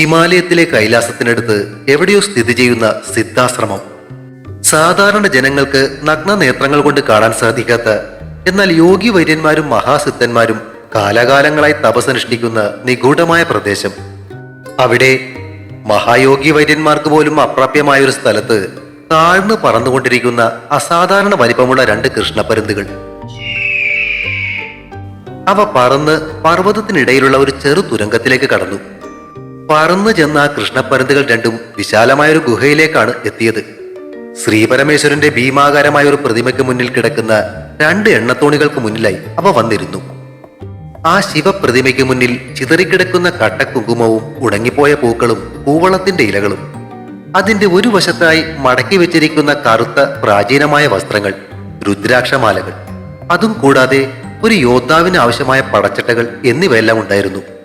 ഹിമാലയത്തിലെ കൈലാസത്തിനടുത്ത് എവിടെയോ സ്ഥിതി ചെയ്യുന്ന സിദ്ധാശ്രമം. സാധാരണ ജനങ്ങൾക്ക് നഗ്ന നേത്രങ്ങൾ കൊണ്ട് കാണാൻ സാധിക്കാത്ത എന്നാൽ യോഗി വൈര്യന്മാരും മഹാസിദ്ധന്മാരും കാലാകാലങ്ങളായി തപസനുഷ്ഠിക്കുന്ന നിഗൂഢമായ പ്രദേശം. അവിടെ മഹായോഗി വൈര്യന്മാർക്ക് പോലും അപ്രാപ്യമായ ഒരു സ്ഥലത്ത് താഴ്ന്നു പറന്നുകൊണ്ടിരിക്കുന്ന അസാധാരണ വലിപ്പമുള്ള രണ്ട് കൃഷ്ണപരുന്തുകൾ. അവ പറന്ന് പർവതത്തിനിടയിലുള്ള ഒരു ചെറു തുരങ്കത്തിലേക്ക് കടന്നു. പറന്നു ചെന്ന ആ കൃഷ്ണപ്പരുന്തുകൾ രണ്ടും വിശാലമായൊരു ഗുഹയിലേക്കാണ് എത്തിയത്. ശ്രീപരമേശ്വരന്റെ ഭീമാകാരമായ ഒരു പ്രതിമയ്ക്ക് മുന്നിൽ കിടക്കുന്ന രണ്ട് എണ്ണത്തോണികൾക്ക് മുന്നിലായി അവ വന്നിരുന്നു. ആ ശിവപ്രതിമയ്ക്ക് മുന്നിൽ ചിതറിക്കിടക്കുന്ന കട്ടക്കുങ്കുമവും ഉണങ്ങിപ്പോയ പൂക്കളും പൂവളത്തിന്റെ ഇലകളും. അതിന്റെ ഒരു വശത്തായി മടക്കി വെച്ചിരിക്കുന്ന കറുത്ത പ്രാചീനമായ വസ്ത്രങ്ങൾ രുദ്രാക്ഷമാലകൾ. അതും കൂടാതെ ഒരു യോദ്ധാവിന് ആവശ്യമായ പടച്ചട്ടകൾ എന്നിവയെല്ലാം ഉണ്ടായിരുന്നു.